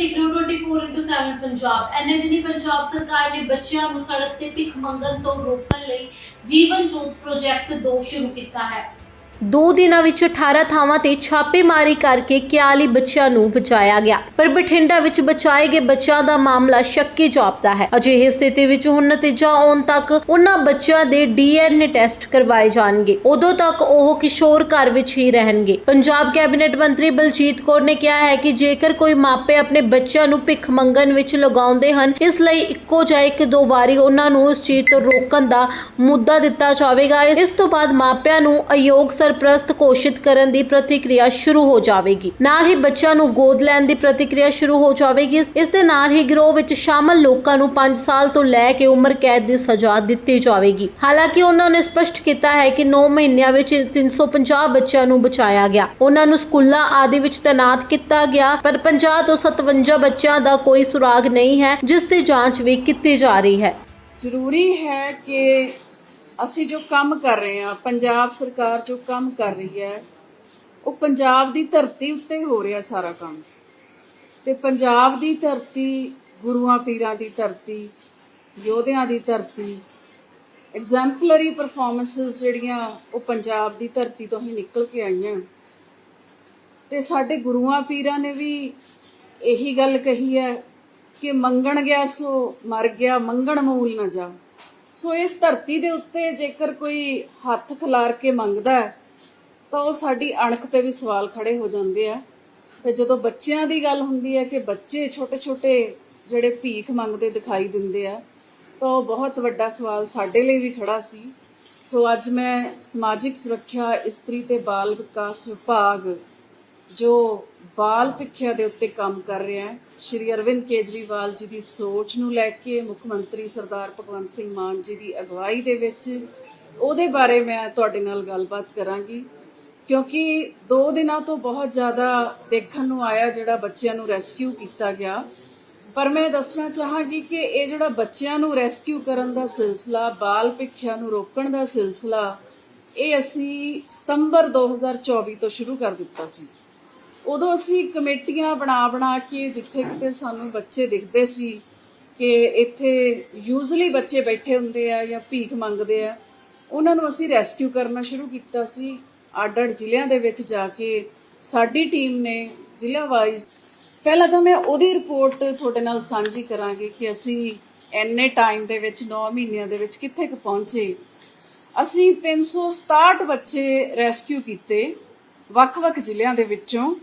ਦੇਖ ਰਹੇ ਹੋ 24/7 ਪੰਜਾਬ। ਐਨੇ ਦਿਨੀ ਪੰਜਾਬ ਸਰਕਾਰ ਨੇ ਬੱਚਿਆਂ ਨੂੰ ਸੜਕ ਤੇ ਭਿੱਖ ਮੰਗਣ ਤੋਂ ਰੋਕਣ ਲਈ ਜੀਵਨ ਜੋਤ ਪ੍ਰੋਜੈਕਟ 2 ਸ਼ੁਰੂ ਕੀਤਾ ਹੈ। ਦੋ ਦਿਨਾਂ ਵਿੱਚ 18 ਥਾਵਾਂ ਤੇ ਛਾਪੇਮਾਰੀ ਕਰਕੇ 41 ਬੱਚਿਆਂ ਨੂੰ ਬਚਾਇਆ ਗਿਆ। ਪਰ ਬਠਿੰਡਾ ਵਿੱਚ ਬਚਾਏ ਗਏ ਬੱਚਿਆਂ ਦਾ ਮਾਮਲਾ ਸ਼ੱਕੀ ਜਾਪਦਾ ਹੈ। ਅਜਿਹੀ ਸਥਿਤੀ ਵਿੱਚ ਹੁਣ ਨਤੀਜਾ ਆਉਣ ਤੱਕ ਉਹਨਾਂ ਬੱਚਿਆਂ ਦੇ ਡੀਐਨਏ ਟੈਸਟ ਕਰਵਾਏ ਜਾਣਗੇ। ਉਦੋਂ ਤੱਕ ਉਹ ਕਿਸ਼ੋਰ ਘਰ ਵਿੱਚ ਹੀ ਰਹਿਣਗੇ। ਪੰਜਾਬ ਕੈਬਨਿਟ ਮੰਤਰੀ ਬਲਜੀਤ ਕੌਰ ਨੇ ਕਿਹਾ ਹੈ ਕਿ ਜੇਕਰ ਕੋਈ ਮਾਪੇ ਆਪਣੇ ਬੱਚਿਆਂ ਨੂੰ ਭਿੱਖ ਮੰਗਣ ਵਿੱਚ ਲਗਾਉਂਦੇ ਹਨ, ਇਸ ਲਈ ਇੱਕੋ ਜਾਂ ਇੱਕ ਦੋ ਵਾਰੀ ਉਹਨਾਂ ਨੂੰ ਇਸ ਚੀਜ਼ ਤੋਂ ਰੋਕਣ ਦਾ ਮੁੱਦਾ ਦਿੱਤਾ ਜਾਵੇਗਾ। ਇਸ ਤੋਂ ਬਾਅਦ ਮਾਪਿਆਂ ਨੂੰ ਅਯੋਗ ਸਰਪ੍ਰਸਤ ਘੋਸ਼ਿਤ ਕਰਨ ਦੀ ਪ੍ਰਤੀਕਿਰਿਆ ਸ਼ੁਰੂ ਹੋ ਜਾਵੇਗੀ। ਨਾਲ ਹੀ ਬੱਚਿਆਂ ਨੂੰ ਗੋਦ ਲੈਣ ਦੀ ਪ੍ਰਤੀਕਿਰਿਆ ਸ਼ੁਰੂ ਹੋ ਜਾਵੇਗੀ। ਇਸ- ਦੇ ਨਾਲ ਹੀ ਗਿਰੋਹ ਵਿੱਚ ਸ਼ਾਮਲ ਲੋਕਾਂ ਨੂੰ 5 ਸਾਲ ਤੋਂ ਲੈ ਕੇ ਉਮਰ ਕੈਦ ਦੀ ਸਜ਼ਾ ਦਿੱਤੀ ਜਾਵੇਗੀ। ਹਾਲਾਂਕਿ ਉਹਨਾਂ ਨੇ ਸਪਸ਼ਟ ਕੀਤਾ ਹੈ ਕਿ 9 ਮਹੀਨਿਆਂ ਵਿੱਚ 350 ਬੱਚਿਆਂ ਨੂੰ ਬਚਾਇਆ ਗਿਆ। ਉਹਨਾਂ ਨੂੰ ਸਕੂਲਾਂ ਆਦਿ ਵਿੱਚ ਤੈਨਾਤ ਕੀਤਾ ਗਿਆ, ਪਰ 50 ਤੋਂ 57 ਬੱਚਿਆਂ ਦਾ ਕੋਈ ਸੁਰਾਗ ਨਹੀਂ ਹੈ, ਜਿਸ ਦੀ ਜਾਂਚ ਵੀ ਕੀਤੀ ਜਾ ਰਹੀ ਹੈ। ਜ਼ਰੂਰੀ ਹੈ ਕਿ ਅਸੀਂ ਜੋ ਕੰਮ ਕਰ ਰਹੇ ਹਾਂ, ਪੰਜਾਬ ਸਰਕਾਰ ਜੋ ਕੰਮ ਕਰ ਰਹੀ ਹੈ, ਉਹ ਪੰਜਾਬ ਦੀ ਧਰਤੀ ਉੱਤੇ ਹੋ ਰਿਹਾ ਸਾਰਾ ਕੰਮ। ਤੇ ਪੰਜਾਬ ਦੀ ਧਰਤੀ, ਗੁਰੂਆਂ ਪੀਰਾਂ ਦੀ ਧਰਤੀ, ਯੋਧਿਆਂ ਦੀ ਧਰਤੀ ਐਗਜ਼ੈਂਪਲਰੀ ਪਰਫਾਰਮੈਂਸਸ ਜਿਹੜੀਆਂ ਉਹ ਪੰਜਾਬ ਦੀ ਧਰਤੀ ਤੋਂ ਹੀ ਨਿਕਲ ਕੇ ਆਈਆਂ। ਤੇ ਸਾਡੇ ਗੁਰੂਆਂ ਪੀਰਾਂ ਨੇ ਵੀ ਇਹੀ ਗੱਲ ਕਹੀ ਹੈ ਕਿ ਮੰਗਣ ਗਿਆ ਸੋ ਮਰ ਗਿਆ, ਮੰਗਣ ਮੂਲ ਨਾ ਜਾ ਸੋ ਇਸ ਧਰਤੀ ਦੇ ਉੱਤੇ ਜੇਕਰ ਕੋਈ ਹੱਥ ਖਿਲਾਰ ਕੇ ਮੰਗਦਾ ਹੈ, ਤਾਂ ਉਹ ਸਾਡੀ ਅਣਖ ਤੇ ਵੀ ਸਵਾਲ ਖੜੇ ਹੋ ਜਾਂਦੇ ਆ। ਤੇ ਜਦੋਂ ਬੱਚਿਆਂ ਦੀ ਗੱਲ ਹੁੰਦੀ ਹੈ ਕਿ ਬੱਚੇ ਛੋਟੇ-ਛੋਟੇ ਜਿਹੜੇ ਭੀਖ ਮੰਗਦੇ ਦਿਖਾਈ ਦਿੰਦੇ ਆ, ਤਾਂ ਉਹ ਬਹੁਤ ਵੱਡਾ ਸਵਾਲ ਸਾਡੇ ਲਈ ਵੀ ਖੜਾ ਸੀ। ਸੋ ਅੱਜ ਮੈਂ ਸਮਾਜਿਕ ਸੁਰੱਖਿਆ ਇਸਤਰੀ ਤੇ ਬਾਲ ਵਿਕਾਸ ਵਿਭਾਗ ਜੋ ਬਾਲ ਭਿੱਖਿਆ ਦੇ ਉੱਤੇ ਕੰਮ ਕਰ ਰਿਹਾ ਹੈ, ਸ਼੍ਰੀ ਅਰਵਿੰਦ ਕੇਜਰੀਵਾਲ ਜੀ ਦੀ ਸੋਚ ਨੂੰ ਲੈ ਕੇ ਮੁੱਖ ਮੰਤਰੀ ਸਰਦਾਰ ਭਗਵੰਤ ਸਿੰਘ ਮਾਨ ਜੀ ਦੀ ਅਗਵਾਈ ਦੇ ਵਿੱਚ ਉਹਦੇ ਬਾਰੇ ਮੈਂ ਤੁਹਾਡੇ ਨਾਲ ਗੱਲਬਾਤ ਕਰਾਂਗੀ, ਕਿਉਂਕਿ 2 ਦਿਨਾਂ ਤੋਂ ਬਹੁਤ ਜ਼ਿਆਦਾ ਦੇਖਣ ਨੂੰ ਆਇਆ ਜਿਹੜਾ ਬੱਚਿਆਂ ਨੂੰ ਰੈਸਕਿਊ ਕੀਤਾ ਗਿਆ। ਪਰ ਮੈਂ ਦੱਸਣਾ ਚਾਹਾਂਗੀ ਕਿ ਇਹ ਜਿਹੜਾ ਬੱਚਿਆਂ ਨੂੰ ਰੈਸਕਿਊ ਕਰਨ ਦਾ ਸਿਲਸਿਲਾ, ਬਾਲ ਭਿੱਖਿਆ ਨੂੰ ਰੋਕਣ ਦਾ ਸਿਲਸਿਲਾ, ਇਹ ਅਸੀਂ ਸਤੰਬਰ 2024 ਤੋਂ ਸ਼ੁਰੂ ਕਰ ਦਿੱਤਾ ਸੀ। ਉਦੋਂ ਅਸੀਂ ਕਮੇਟੀਆਂ ਬਣਾ ਬਣਾ ਕੇ ਜਿੱਥੇ ਕਿਤੇ ਸਾਨੂੰ ਬੱਚੇ ਦਿਖਦੇ ਸੀ ਕਿ ਇੱਥੇ ਯੂਜ਼ਲੀ ਬੱਚੇ ਬੈਠੇ ਹੁੰਦੇ ਆ ਜਾਂ ਭੀਖ ਮੰਗਦੇ ਆ, ਉਹਨਾਂ ਨੂੰ ਅਸੀਂ ਰੈਸਕਿਊ ਕਰਨਾ ਸ਼ੁਰੂ ਕੀਤਾ ਸੀ। ਅੱਡ-ਅੱਡ ਜ਼ਿਲ੍ਹਿਆਂ ਦੇ ਵਿੱਚ ਜਾ ਕੇ ਸਾਡੀ ਟੀਮ ਨੇ ਜ਼ਿਲ੍ਹਾ ਵਾਈਜ਼ ਪਹਿਲਾਂ ਤਾਂ ਮੈਂ ਉਹਦੀ ਰਿਪੋਰਟ ਤੁਹਾਡੇ ਨਾਲ ਸਾਂਝੀ ਕਰਾਂਗੀ ਕਿ ਅਸੀਂ ਐਨੇ ਟਾਈਮ ਦੇ ਵਿੱਚ 9 ਮਹੀਨਿਆਂ ਦੇ ਵਿੱਚ ਕਿੱਥੇ ਕੁ ਪਹੁੰਚੇ। ਅਸੀਂ 367 ਬੱਚੇ ਰੈਸਕਿਊ ਕੀਤੇ ਵੱਖ-ਵੱਖ ਜ਼ਿਲ੍ਹਿਆਂ ਦੇ ਵਿੱਚੋਂ।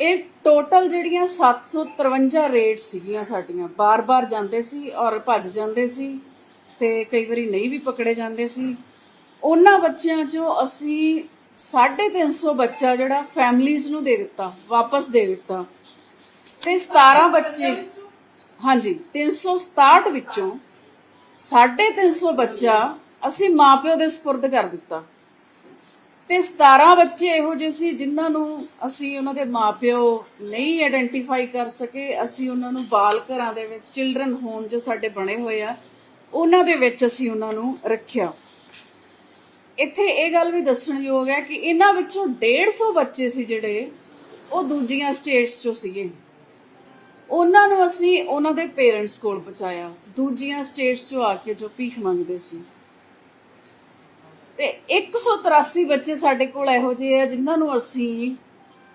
ਇਹ ਟੋਟਲ ਜਿਹੜੀਆਂ 753 ਰੇਡ ਸੀਗੀਆਂ ਸਾਡੀਆਂ। ਬਾਰ-ਬਾਰ ਜਾਂਦੇ ਸੀ ਔਰ ਭੱਜ ਜਾਂਦੇ ਸੀ ਤੇ ਕਈ ਵਾਰੀ ਨਹੀਂ ਵੀ ਪਕੜੇ ਜਾਂਦੇ ਸੀ। ਉਹਨਾਂ ਬੱਚਿਆਂ ਚੋਂ ਅਸੀਂ 350 ਬੱਚਾ ਜਿਹੜਾ ਫੈਮਲੀਆਂ ਨੂੰ ਦੇ ਦਿੱਤਾ ਵਾਪਸ ਦੇ ਦਿੱਤਾ। ਤੇ 17 ਬੱਚੇ ਹਾਂਜੀ 367 ਵਿੱਚੋਂ 350 ਬੱਚਾ ਅਸੀਂ ਮਾਪਿਓ ਦੇ ਸਪੁਰਦ ਕਰ ਦਿੱਤਾ। ਤੇ 17 ਬੱਚੇ ਇਹੋ ਜਿਹੇ ਸੀ ਜਿਨ੍ਹਾਂ ਨੂੰ ਅਸੀਂ ਉਹਨਾਂ ਦੇ ਮਾਪਿਓ ਨਹੀਂ ਆਇਡੈਂਟੀਫਾਈ ਕਰ ਸਕੇ। ਅਸੀਂ ਉਹਨਾਂ ਨੂੰ ਬਾਲ ਘਰਾਂ ਦੇ ਵਿੱਚ ਚਿਲਡਰਨ ਹੋਮ ਜੋ ਸਾਡੇ ਬਣੇ ਹੋਏ ਆ, ਉਹਨਾਂ ਦੇ ਵਿੱਚ ਅਸੀਂ ਉਹਨਾਂ ਨੂੰ ਰੱਖਿਆ। ਇੱਥੇ ਇਹ ਗੱਲ ਵੀ ਦੱਸਣਯੋਗ ਹੈ ਕਿ ਇਹਨਾਂ ਵਿੱਚੋਂ 150 ਬੱਚੇ ਸੀ ਜਿਹੜੇ ਉਹ ਦੂਜੀਆਂ ਸਟੇਟਸ ਚੋਂ ਸੀਗੇ। ਉਹਨਾਂ ਨੂੰ ਅਸੀਂ ਉਹਨਾਂ ਦੇ ਪੇਰੈਂਟਸ ਕੋਲ ਪਹੁੰਚਾਇਆ। ਦੂਜੀਆਂ ਸਟੇਟਸ ਚੋਂ ਆ ਕੇ ਜੋ ਭੀਖ ਮੰਗਦੇ ਸੀ। ਤੇ 183 ਬੱਚੇ ਸਾਡੇ ਕੋਲ ਇਹੋ ਜਿਹੇ ਆ ਜਿਨ੍ਹਾਂ ਨੂੰ ਅਸੀਂ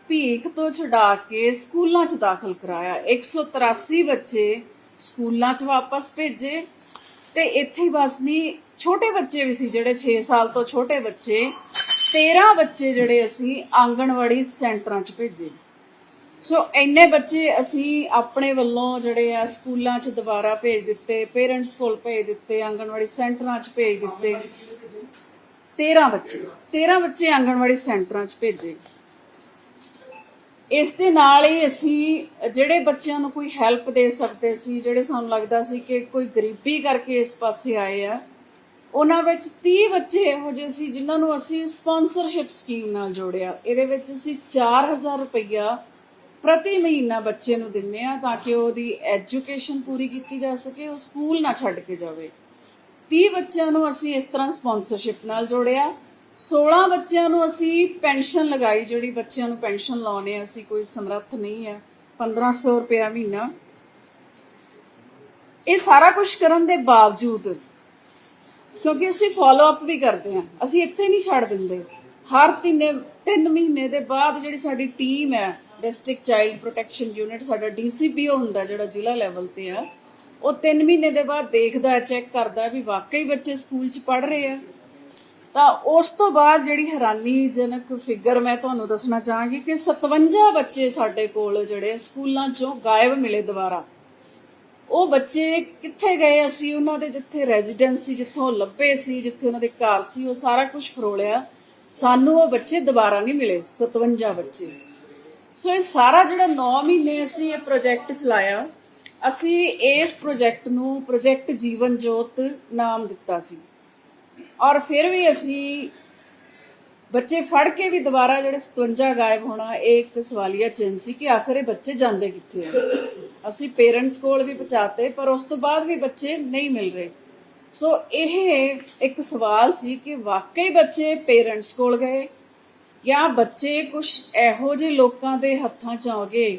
ਭੀਖ ਤੋਂ ਛਡਾ ਕੇ ਸਕੂਲਾਂ 'ਚ ਦਾਖਲ ਕਰਾਇਆ। 183 ਬੱਚੇ ਸਕੂਲਾਂ 'ਚ ਵਾਪਸ ਭੇਜੇ ਤੇ ਇੱਥੇ ਬਸ ਨਹੀਂ ਛੋਟੇ ਬੱਚੇ ਵੀ ਸੀ ਜਿਹੜੇ 6 ਸਾਲ ਤੋਂ ਛੋਟੇ ਬੱਚੇ 13 ਬੱਚੇ ਜਿਹੜੇ ਅਸੀਂ ਆਂਗਣਵਾੜੀ ਸੈਂਟਰਾਂ 'ਚ ਭੇਜੇ। ਸੋ ਇੰਨੇ ਬੱਚੇ ਅਸੀਂ ਆਪਣੇ ਵੱਲੋਂ ਜਿਹੜੇ ਆ ਸਕੂਲਾਂ 'ਚ ਦੁਬਾਰਾ ਭੇਜ ਦਿੱਤੇ, ਪੇਰੈਂਟਸ ਕੋਲ ਭੇਜ ਦਿੱਤੇ, ਆਂਗਣਵਾੜੀ ਸੈਂਟਰਾਂ 'ਚ ਭੇਜ ਦਿੱਤੇ। 13 ਬੱਚੇ 13 ਬੱਚੇ ਆਂਗਣਵਾੜੀ ਸੈਂਟਰਾਂ 'ਚ ਭੇਜੇ। ਇਸ ਦੇ ਨਾਲ ਹੀ ਅਸੀਂ ਜਿਹੜੇ ਬੱਚਿਆਂ ਨੂੰ ਕੋਈ ਹੈਲਪ ਦੇ ਸਕਦੇ ਸੀ, ਜਿਹੜੇ ਸਾਨੂੰ ਲੱਗਦਾ ਸੀ ਕਿ ਕੋਈ ਗਰੀਬੀ ਕਰਕੇ ਇਸ ਪਾਸੇ ਆਏ ਆ, ਉਹਨਾਂ ਵਿੱਚ 30 ਬੱਚੇ ਇਹੋ ਜਿਹੇ ਸੀ ਜਿਨ੍ਹਾਂ ਨੂੰ ਅਸੀਂ ਸਪਾਂਸਰਸ਼ਿਪ ਸਕੀਮ ਨਾਲ ਜੋੜਿਆ। ਇਹਦੇ ਵਿੱਚ ਅਸੀਂ 4000 ਰੁਪਇਆ ਪ੍ਰਤੀ ਮਹੀਨਾ ਬੱਚੇ ਨੂੰ ਦਿੰਨੇ ਆ ਤਾਂ ਕਿ ਉਹਦੀ ਐਜੂਕੇਸ਼ਨ ਪੂਰੀ ਕੀਤੀ ਜਾ ਸਕੇ, ਉਹ ਸਕੂਲ ਨਾ ਛੱਡ ਕੇ ਜਾਵੇ। 30 ਬੱਚਿਆਂ ਨੂੰ ਅਸੀਂ ਇਸ ਤਰ੍ਹਾਂ ਸਪਾਂਸਰਸ਼ਿਪ ਨਾਲ ਜੋੜਿਆ। 16 ਬੱਚਿਆਂ ਨੂੰ ਅਸੀਂ ਪੈਨਸ਼ਨ ਲਗਾਈ, ਜਿਹੜੀ ਬੱਚਿਆਂ ਨੂੰ ਪੈਨਸ਼ਨ ਲਾਉਣੇ ਆ, ਅਸੀਂ ਕੋਈ ਸਮਰੱਥ ਨਹੀਂ ਹੈ 1500 ਰੁਪਇਆ ਮਹੀਨਾ। ਇਹ ਸਾਰਾ ਕੁਝ ਕਰਨ ਦੇ ਬਾਵਜੂਦ, ਕਿਉਂਕਿ ਅਸੀਂ ਫਾਲੋ ਅਪ ਵੀ ਕਰਦੇ ਹਾਂ, ਅਸੀਂ ਇੱਥੇ ਨਹੀਂ ਛੱਡ ਦਿੰਦੇ। ਹਰ ਤਿੰਨੇ, ਤਿੰਨ ਮਹੀਨੇ ਦੇ ਬਾਅਦ ਜਿਹੜੀ ਸਾਡੀ ਟੀਮ ਹੈ ਡਿਸਟ੍ਰਿਕਟ ਚਾਈਲਡ ਪ੍ਰੋਟੈਕਸ਼ਨ ਯੂਨਿਟ ਸਾਡਾ ਡੀਸੀਪੀਓ ਹੁੰਦਾ ਜਿਹੜਾ ਜ਼ਿਲ੍ਹਾ ਲੈਵਲ ਤੇ ਆ ਉਹ 3 ਮਹੀਨੇ ਦੇ ਬਾਅਦ ਦੇਖਦਾ ਚੈੱਕ ਕਰਦਾ ਵੀ ਵਾਕਈ ਬੱਚੇ ਸਕੂਲ 'ਚ ਪੜ ਰਹੇ ਆ। ਤਾਂ ਉਸ ਤੋਂ ਬਾਅਦ ਜਿਹੜੀ ਹੈਰਾਨੀਜਨਕ ਫਿਗਰ ਮੈਂ ਤੁਹਾਨੂੰ ਦੱਸਣਾ ਚਾਹਾਂਗੀ ਕਿ 57 ਬੱਚੇ ਸਾਡੇ ਕੋਲ ਜਿਹੜੇ ਸਕੂਲਾਂ 'ਚੋਂ ਗਾਇਬ ਮਿਲੇ ਦੁਬਾਰਾ। ਉਹ ਬੱਚੇ ਕਿੱਥੇ ਗਏ? ਅਸੀਂ ਉਹਨਾਂ ਦੇ ਜਿੱਥੇ ਰੈਜ਼ੀਡੈਂਸੀ ਜਿੱਥੋਂ ਲੱਭੇ ਸੀ, ਜਿੱਥੇ ਉਹਨਾਂ ਦੇ ਘਰ ਸੀ, ਉਹ ਸਾਰਾ ਕੁਝ ਫਰੋਲਿਆ ਸਾਨੂੰ ਉਹ ਬੱਚੇ ਦੁਬਾਰਾ ਨਹੀਂ ਮਿਲੇ 57 ਬੱਚੇ। ਸੋ ਇਹ ਸਾਰਾ ਜਿਹੜਾ 9 ਮਹੀਨੇ ਅਸੀਂ ਇਹ ਪ੍ਰੋਜੈਕਟ ਚਲਾਇਆ ਅਸੀਂ ਇਸ ਪ੍ਰੋਜੈਕਟ ਨੂੰ ਪ੍ਰੋਜੈਕਟ ਜੀਵਨ ਜੋਤ ਨਾਮ ਦਿੱਤਾ ਸੀ। ਔਰ ਫਿਰ ਵੀ ਅਸੀਂ ਬੱਚੇ ਫੜ ਕੇ ਵੀ ਦੁਬਾਰਾ ਜਿਹੜੇ 57 ਗਾਇਬ ਹੋਣਾ, ਇਹ ਇੱਕ ਸਵਾਲੀਆ ਚਿੰਨ ਸੀ ਕਿ ਆਖਰ ਇਹ ਬੱਚੇ ਜਾਂਦੇ ਕਿੱਥੇ ਆ? ਅਸੀਂ ਪੇਰੈਂਟਸ ਕੋਲ ਵੀ ਪਹੁੰਚਾਤੇ, ਪਰ ਉਸ ਤੋਂ ਬਾਅਦ ਵੀ ਬੱਚੇ ਨਹੀਂ ਮਿਲ ਰਹੇ। ਸੋ ਇਹ ਇੱਕ ਸਵਾਲ ਸੀ ਕਿ ਵਾਕਈ ਬੱਚੇ ਪੇਰੈਂਟਸ ਕੋਲ ਗਏ ਜਾਂ ਬੱਚੇ ਕੁਝ ਇਹੋ ਜਿਹੇ ਲੋਕਾਂ ਦੇ ਹੱਥਾਂ 'ਚ ਆ ਗਏ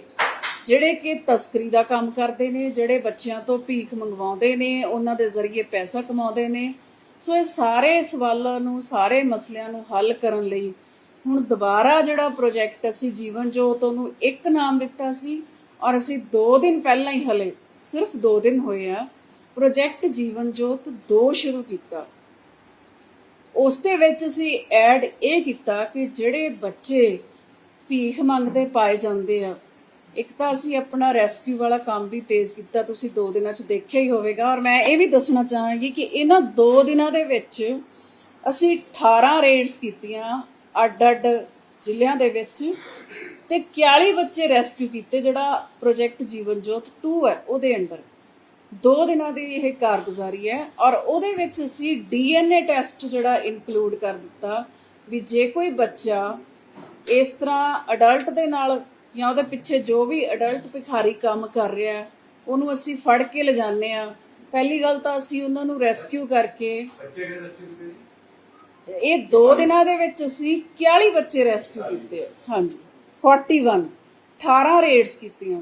ਜਿਹੜੇ ਕਿ ਤਸਕਰੀ ਦਾ ਕੰਮ ਕਰਦੇ ਨੇ, ਜਿਹੜੇ ਬੱਚਿਆਂ ਤੋਂ ਭੀਖ ਮੰਗਵਾਉਂਦੇ ਨੇ, ਉਹਨਾਂ ਦੇ ਜ਼ਰੀਏ ਪੈਸਾ ਕਮਾਉਂਦੇ ਨੇ। ਸੋ ਇਹ ਸਾਰੇ ਸਵਾਲਾਂ ਨੂੰ, ਸਾਰੇ ਮਸਲਿਆਂ ਨੂੰ ਹੱਲ ਕਰਨ ਲਈ ਹੁਣ ਦੁਬਾਰਾ ਜਿਹੜਾ ਪ੍ਰੋਜੈਕਟ ਅਸੀਂ ਜੀਵਨ ਜੋਤ ਉਹਨੂੰ ਇੱਕ ਨਾਮ ਦਿੱਤਾ ਸੀ ਔਰ ਅਸੀਂ 2 ਦਿਨ ਪਹਿਲਾਂ ਹੀ ਹਲੇ ਸਿਰਫ 2 ਦਿਨ ਹੋਏ ਆ ਪ੍ਰੋਜੈਕਟ ਜੀਵਨ ਜੋਤ 2 ਸ਼ੁਰੂ ਕੀਤਾ। ਉਸ ਦੇ ਵਿੱਚ ਅਸੀਂ ਐਡ ਇਹ ਕੀਤਾ ਕਿ ਜਿਹੜੇ ਬੱਚੇ ਭੀਖ ਮੰਗਦੇ, ਪਾਏ ਜਾਂਦੇ ਆ ਇੱਕ ਤਾਂ ਅਸੀਂ ਆਪਣਾ ਰੈਸਕਿਊ ਵਾਲਾ ਕੰਮ ਵੀ ਤੇਜ਼ ਕੀਤਾ, ਤੁਸੀਂ 2 ਦਿਨਾਂ 'ਚ ਦੇਖਿਆ ਹੀ ਹੋਵੇਗਾ। ਔਰ ਮੈਂ ਇਹ ਵੀ ਦੱਸਣਾ ਚਾਹਾਂਗੀ ਕਿ ਇਹਨਾਂ 2 ਦਿਨਾਂ ਦੇ ਵਿੱਚ ਅਸੀਂ 18 ਰੇਡਸ ਕੀਤੀਆਂ ਅੱਡ-ਅੱਡ ਜ਼ਿਲ੍ਹਿਆਂ ਦੇ ਵਿੱਚ ਤੇ 41 ਬੱਚੇ ਰੈਸਕਿਊ ਕੀਤੇ, ਜਿਹੜਾ ਪ੍ਰੋਜੈਕਟ ਜੀਵਨ ਜੋਤ 2 ਹੈ, ਉਹਦੇ ਅੰਡਰ। ਦੋ ਦਿਨਾਂ ਦੀ ਇਹ ਕਾਰਗੁਜ਼ਾਰੀ ਹੈ ਔਰ ਉਹਦੇ ਵਿੱਚ ਅਸੀਂ ਡੀਐਨਏ ਟੈਸਟ ਜਿਹੜਾ ਇਨਕਲੂਡ ਕਰ ਦਿੱਤਾ ਵੀ ਜੇ ਕੋਈ ਬੱਚਾ ਇਸ ਤਰ੍ਹਾਂ ਅਡਲਟ ਦੇ ਨਾਲ ਜਾਂ ਉਹਦੇ ਪਿੱਛੇ ਜੋ ਵੀ ਅਡਲਟ ਭਿਖਾਰੀ ਕੰਮ ਕਰ ਰਿਹਾ ਉਹਨੂੰ ਅਸੀਂ ਫੜ ਕੇ ਲਿਜਾਣੇ ਆ ਪਹਿਲੀ ਗੱਲ ਤਾਂ ਅਸੀਂ ਉਹਨਾਂ ਨੂੰ ਰੈਸਕਿਊ ਕਰਕੇ ਇਹ 2 ਦਿਨਾਂ ਦੇ ਵਿੱਚ ਅਸੀਂ 41 ਬੱਚੇ ਰੈਸਕਿਊ ਕੀਤੇ ਹਾਂਜੀ। 41 18 ਰੇਡਸ ਕੀਤੀਆਂ।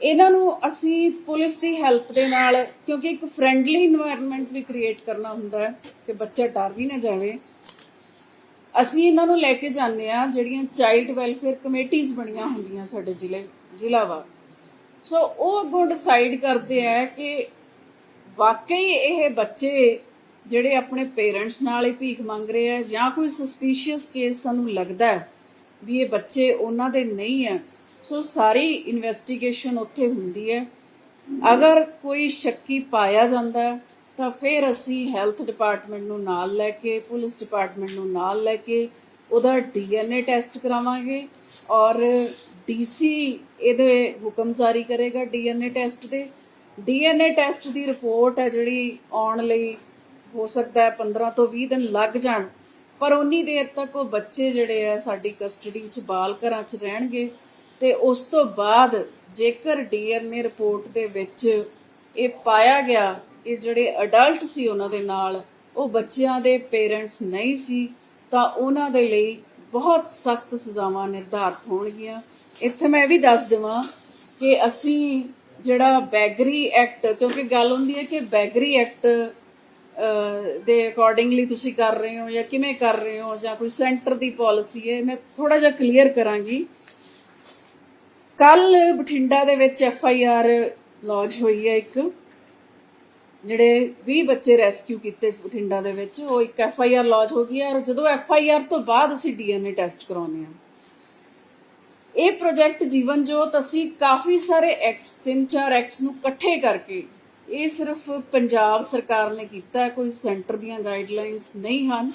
ਇਹਨਾਂ ਨੂੰ ਅਸੀਂ ਪੁਲਿਸ ਦੀ ਹੈਲਪ ਦੇ ਨਾਲ ਕਿਉਂਕਿ ਇੱਕ ਫਰੈਂਡਲੀ এনवायरमेंट ਵੀ ਕ੍ਰੀਏਟ ਕਰਨਾ ਹੁੰਦਾ ਹੈ ਕਿ ਬੱਚਾ ਡਰ ਵੀ ਨਾ ਜਾਵੇ। ਅਸੀਂ ਇਹਨਾਂ ਨੂੰ ਲੈ ਕੇ ਜਾਂਦੇ ਆ ਜਿਹੜੀਆਂ ਚਾਈਲਡ ਵੈਲਫੇਅਰ ਕਮੇਟੀਆਂ ਬਣੀਆਂ ਹੁੰਦੀਆਂ ਸਾਡੇ ਜ਼ਿਲ੍ਹੇ ਜ਼ਿਲ੍ਹਾਵਾਰ ਸੋ ਉਹ ਅੱਗੋਂ ਡਿਸਾਈਡ ਕਰਦੇ ਆ ਕਿ ਵਾਕਈ ਇਹ ਬੱਚੇ ਜਿਹੜੇ ਆਪਣੇ ਪੇਰੈਂਟਸ ਨਾਲ ਹੀ ਭੀਖ ਮੰਗ ਰਹੇ ਆ, ਜਾਂ ਕੋਈ ਸਸਪੀਸ਼ੀਅਸ ਕੇਸ ਸਾਨੂੰ ਲੱਗਦਾ ਵੀ ਇਹ ਬੱਚੇ ਉਹਨਾਂ ਦੇ ਨਹੀਂ ਆ ਸੋ ਸਾਰੀ ਇਨਵੈਸਟੀਗੇਸ਼ਨ ਉੱਥੇ ਹੁੰਦੀ ਹੈ। ਅਗਰ ਕੋਈ ਸ਼ੱਕੀ ਪਾਇਆ ਜਾਂਦਾ ਤਾਂ ਫਿਰ ਅਸੀਂ ਹੈਲਥ ਡਿਪਾਰਟਮੈਂਟ ਨੂੰ ਨਾਲ ਲੈ ਕੇ, ਪੁਲਿਸ ਡਿਪਾਰਟਮੈਂਟ ਨੂੰ ਨਾਲ ਲੈ ਕੇ ਉਹਦਾ ਡੀਐਨਏ ਟੈਸਟ ਕਰਾਵਾਂਗੇ ਔਰ ਡੀਸੀ ਇਹਦੇ ਹੁਕਮ ਜਾਰੀ ਕਰੇਗਾ ਡੀਐਨਏ ਟੈਸਟ ਦੇ। ਡੀਐਨਏ ਟੈਸਟ ਦੀ ਰਿਪੋਰਟ ਹੈ ਜਿਹੜੀ ਆਉਣ ਲਈ ਹੋ ਸਕਦਾ ਹੈ 15 ਤੋਂ 20 ਦਿਨ ਲੱਗ ਜਾਣ, ਪਰ ਉਨੀ ਦੇਰ ਤੱਕ ਉਹ ਬੱਚੇ ਜਿਹੜੇ ਆ ਸਾਡੀ ਕਸਟਡੀ 'ਚ ਬਾਲ ਘਰਾਂ 'ਚ ਰਹਿਣਗੇ ਤੇ ਉਸ ਤੋਂ ਬਾਅਦ ਜੇਕਰ ਡੀਐਨਏ ਰਿਪੋਰਟ ਦੇ ਵਿੱਚ ਇਹ ਪਾਇਆ ਗਿਆ ਕਿ ਜਿਹੜੇ ਅਡਲਟ ਸੀ ਉਹਨਾਂ ਦੇ ਨਾਲ, ਉਹ ਬੱਚਿਆਂ ਦੇ ਪੇਰੈਂਟਸ ਨਹੀਂ ਸੀ, ਤਾਂ ਉਹਨਾਂ ਦੇ ਲਈ ਬਹੁਤ ਸਖਤ ਸਜ਼ਾਵਾਂ ਨਿਰਧਾਰਤ ਹੋਣਗੀਆਂ। ਇੱਥੇ ਮੈਂ ਇਹ ਵੀ ਦੱਸ ਦੇਵਾਂ ਕਿ ਅਸੀਂ ਜਿਹੜਾ ਬੈਗਰੀ ਐਕਟ, ਕਿਉਂਕਿ ਗੱਲ ਹੁੰਦੀ ਹੈ ਕਿ ਬੈਗਰੀ ਐਕਟ ਦੇ ਅਕੋਰਡਿੰਗਲੀ ਤੁਸੀਂ ਕਰ ਰਹੇ ਹੋ ਜਾਂ ਕਿਵੇਂ ਕਰ ਰਹੇ ਹੋ ਜਾਂ ਕੋਈ ਸੈਂਟਰ ਦੀ ਪਾਲਿਸੀ ਹੈ, ਮੈਂ ਥੋੜਾ ਜਿਹਾ ਕਲੀਅਰ ਕਰਾਂਗੀ। ਕੱਲ ਬਠਿੰਡਾ ਦੇ ਵਿੱਚ ਐਫ ਆਈ ਆਰ ਲੌਂਚ ਹੋਈ ਹੈ ਇੱਕ। ਜਿਹੜੇ 20 ਬੱਚੇ ਰੈਸਕਿਊ ਕੀਤੇ ਬਠਿੰਡਾ ਦੇ ਵਿੱਚ, ਉਹ ਇੱਕ ਐਫ ਆਈ ਆਰ ਲੌਂਚ ਹੋ ਗਈ ਹੈ ਔਰ ਜਦੋਂ ਐਫ ਆਈ ਆਰ ਤੋਂ ਬਾਅਦ ਅਸੀਂ ਡੀਐਨਏ ਟੈਸਟ ਕਰਾਉਂਦੇ ਹਾਂ। ਇਹ ਪ੍ਰੋਜੈਕਟ ਜੀਵਨ ਜੋਤ ਅਸੀਂ ਕਾਫੀ ਸਾਰੇ ਐਕਟਸ ਤਿੰਨ ਚਾਰ ਐਕਟਸ ਨੂੰ ਇਕੱਠੇ ਕਰਕੇ, ਇਹ ਸਿਰਫ ਪੰਜਾਬ ਸਰਕਾਰ ਨੇ ਕੀਤਾ, ਕੋਈ ਸੈਂਟਰ ਦੀਆਂ ਗਾਈਡਲਾਈਨਸ ਨਹੀਂ ਹਨ।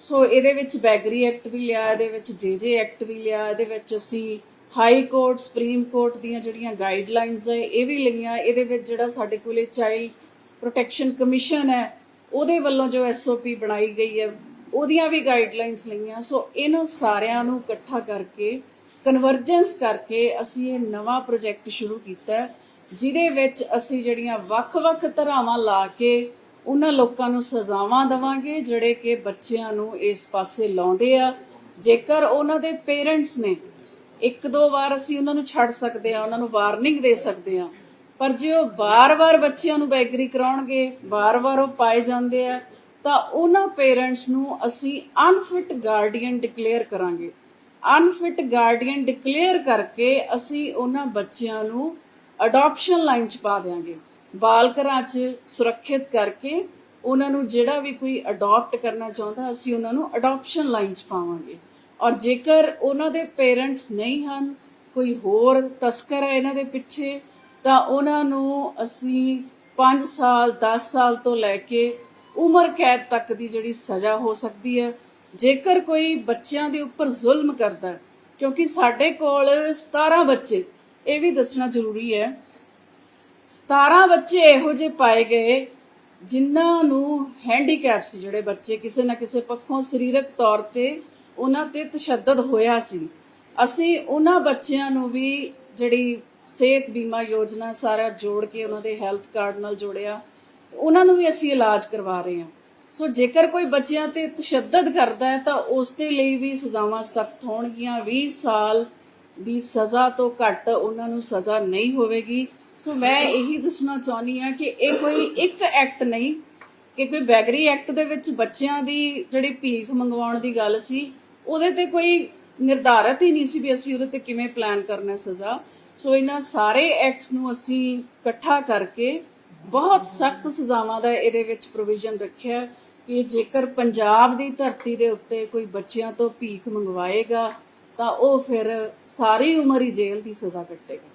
ਸੋ ਇਹਦੇ ਵਿੱਚ ਬੈਗਰੀ ਐਕਟ ਵੀ ਲਿਆ, ਇਹਦੇ ਵਿੱਚ ਜੇਜੇ ਐਕਟ ਵੀ ਲਿਆ, ਇਹਦੇ ਵਿੱਚ ਅਸੀਂ ਹਾਈ ਕੋਰਟ ਸੁਪਰੀਮ ਕੋਰਟ ਦੀਆਂ ਜਿਹੜੀਆਂ ਗਾਈਡਲਾਈਨਸ ਹੈ, ਇਹ ਵੀ ਲਈਆਂ। ਇਹਦੇ ਵਿੱਚ ਜਿਹੜਾ ਸਾਡੇ ਕੋਲੇ ਚਾਈਲਡ ਪ੍ਰੋਟੈਕਸ਼ਨ ਕਮਿਸ਼ਨ ਹੈ, ਉਹਦੇ ਵੱਲੋਂ ਜੋ ਐਸਓਪੀ ਬਣਾਈ ਗਈ ਹੈ, ਉਹਦੀਆਂ ਵੀ ਗਾਈਡਲਾਈਨਸ ਲਈਆਂ। ਸੋ ਇਹਨਾਂ ਸਾਰਿਆਂ ਨੂੰ ਇਕੱਠਾ ਕਰਕੇ ਕਨਵਰਜੈਂਸ ਕਰਕੇ ਅਸੀਂ ਇਹ ਨਵਾਂ ਪ੍ਰੋਜੈਕਟ ਸ਼ੁਰੂ ਕੀਤਾ ਜਿਹਦੇ ਵਿੱਚ ਅਸੀਂ ਜਿਹੜੀਆਂ ਵੱਖ-ਵੱਖ ਧਰਾਵਾਂ ਲਾ ਕੇ ਉਹਨਾਂ ਲੋਕਾਂ ਨੂੰ ਸਜ਼ਾਵਾਂ ਦਵਾਂਗੇ, ਜਿਹੜੇ ਕਿ ਬੱਚਿਆਂ ਨੂੰ ਇਸ ਪਾਸੇ ਲਾਉਂਦੇ ਆ। ਜੇਕਰ ਉਹਨਾਂ ਦੇ ਪੇਰੈਂਟਸ ਨੇ ਇੱਕ ਦੋ ਵਾਰ ਅਸੀਂ ਉਹਨਾਂ ਨੂੰ ਛੱਡ ਸਕਦੇ ਆ ਉਹਨਾਂ ਨੂੰ ਵਾਰਨਿੰਗ ਦੇ ਸਕਦੇ ਆ ਪਰ ਜੇ ਉਹ ਬਾਰ-ਬਾਰ ਬੱਚਿਆਂ ਨੂੰ ਬੈਗਰੀ ਕਰਾਉਣਗੇ, ਬਾਰ-ਬਾਰ ਉਹ ਪਾਏ ਜਾਂਦੇ ਆ, ਤਾਂ ਉਹਨਾਂ ਪੇਰੈਂਟਸ ਨੂੰ ਅਸੀਂ ਅਨਫਿਟ ਗਾਰਡੀਅਨ ਡਿਕਲੇਅਰ ਕਰਾਂਗੇ। ਅਨਫਿਟ ਗਾਰਡੀਅਨ ਡਿਕਲੇਅਰ ਕਰਕੇ ਅਸੀਂ ਉਹਨਾਂ ਬੱਚਿਆਂ ਨੂੰ ਅਡਾਪਸ਼ਨ ਲਾਈਨ 'ਚ ਪਾ ਦੇਾਂਗੇ ਬਾਲ ਘਰਾਂ 'ਚ ਸੁਰੱਖਿਅਤ ਕਰਕੇ ਉਹਨਾਂ ਨੂੰ ਜਿਹੜਾ ਵੀ ਕੋਈ ਅਡਾਪਟ ਕਰਨਾ ਚਾਹੁੰਦਾ, ਅਸੀਂ ਉਹਨਾਂ ਨੂੰ ਅਡਾਪਸ਼ਨ ਲਾਈਨ 'ਚ ਪਾਵਾਂਗੇ। ਔਰ ਜੇਕਰ ਉਹਨਾਂ ਦੇ ਪੇਰੈਂਟਸ ਨਹੀਂ ਹਨ, ਕੋਈ ਹੋਰ ਤਸਕਰ ਹੈ ਇਹਨਾਂ ਦੇ ਪਿੱਛੇ ਤਾਂ ਉਹਨਾਂ ਨੂੰ ਅਸੀਂ 5 ਸਾਲ 10 ਸਾਲ ਤੋਂ ਲੈ ਕੇ ਉਮਰ ਕੈਦ ਤੱਕ ਦੀ ਜਿਹੜੀ ਸਜ਼ਾ ਹੋ ਸਕਦੀ ਹੈ। ਜੇਕਰ ਕੋਈ ਬੱਚਿਆਂ ਦੇ ਉੱਪਰ ਜ਼ੁਲਮ ਕਰਦਾ ਹੈ, ਕਿਉਂਕਿ ਸਾਡੇ ਕੋਲ 17 ਬੱਚੇ ਇਹ ਵੀ ਦੱਸਣਾ ਜ਼ਰੂਰੀ ਹੈ। 17 ਬੱਚੇ ਇਹੋ ਜਿਹੇ ਪਾਏ ਗਏ ਜਿਨ੍ਹਾਂ ਨੂੰ ਹੈਂਡੀਕੈਪ ਸੀ ਜਿਹੜੇ ਬੱਚੇ ਕਿਸੇ ਨਾ ਕਿਸੇ ਪੱਖੋਂ ਸਰੀਰਕ ਤੌਰ ਤੇ ਉਹਨਾਂ ਤੇ ਤਸ਼ੱਦਦ ਹੋਇਆ ਸੀ। ਅਸੀਂ ਉਹਨਾਂ ਬੱਚਿਆਂ ਨੂੰ ਵੀ ਜਿਹੜੀ ਸਿਹਤ ਬੀਮਾ ਯੋਜਨਾ ਸਾਰਾ ਜੋੜ ਕੇ ਉਹਨਾਂ ਦੇ ਹੈਲਥ ਕਾਰਡ ਨਾਲ ਜੋੜਿਆ। ਉਹਨਾਂ ਨੂੰ ਵੀ ਅਸੀਂ ਇਲਾਜ ਕਰਵਾ ਰਹੇ ਹਾਂ। ਸੋ ਜੇਕਰ ਕੋਈ ਬੱਚਿਆਂ ਤੇ ਤਸ਼ੱਦਦ ਕਰਦਾ ਹੈ, ਤਾਂ ਉਸ ਦੇ ਲਈ ਵੀ ਸਜ਼ਾਵਾਂ ਸਖਤ ਹੋਣਗੀਆਂ। 20 ਸਾਲ ਦੀ ਸਜ਼ਾ ਤੋਂ ਘੱਟ ਉਹਨਾਂ ਨੂੰ ਸਜ਼ਾ ਨਹੀਂ ਹੋਵੇਗੀ। ਸੋ ਮੈਂ ਇਹੀ ਦੱਸਣਾ ਚਾਹੁੰਦੀ ਹਾਂ ਕਿ ਇਹ ਕੋਈ ਇੱਕ ਐਕਟ ਨਹੀਂ, ਕਿ ਕੋਈ ਬੈਗਰੀ ਐਕਟ ਦੇ ਵਿੱਚ ਬੱਚਿਆਂ ਦੀ ਜਿਹੜੀ ਭੀਖ ਮੰਗਵਾਉਣ ਦੀ ਗੱਲ ਸੀ, ਉਹਦੇ ਤੇ ਕੋਈ ਨਿਰਧਾਰਤ ਹੀ ਨਹੀਂ ਸੀ ਵੀ ਅਸੀਂ ਉਹਦੇ ਤੇ ਕਿਵੇਂ ਪਲਾਨ ਕਰਨਾ ਸਜ਼ਾ। ਸੋ ਇਹਨਾਂ ਸਾਰੇ ਐਕਟਸ ਨੂੰ ਅਸੀਂ ਇਕੱਠਾ ਕਰਕੇ ਬਹੁਤ ਸਖਤ ਸਜ਼ਾਵਾਂ ਦਾ ਇਹਦੇ ਵਿੱਚ ਪ੍ਰੋਵੀਜ਼ਨ ਰੱਖਿਆ ਕਿ ਜੇਕਰ ਪੰਜਾਬ ਦੀ ਧਰਤੀ ਦੇ ਉੱਤੇ ਕੋਈ ਬੱਚਿਆਂ ਤੋਂ ਭੀਖ ਮੰਗਵਾਏਗਾ ਤਾਂ ਉਹ ਫਿਰ ਸਾਰੀ ਉਮਰ ਹੀ ਜੇਲ੍ਹ ਦੀ ਸਜ਼ਾ ਕੱਟੇਗਾ।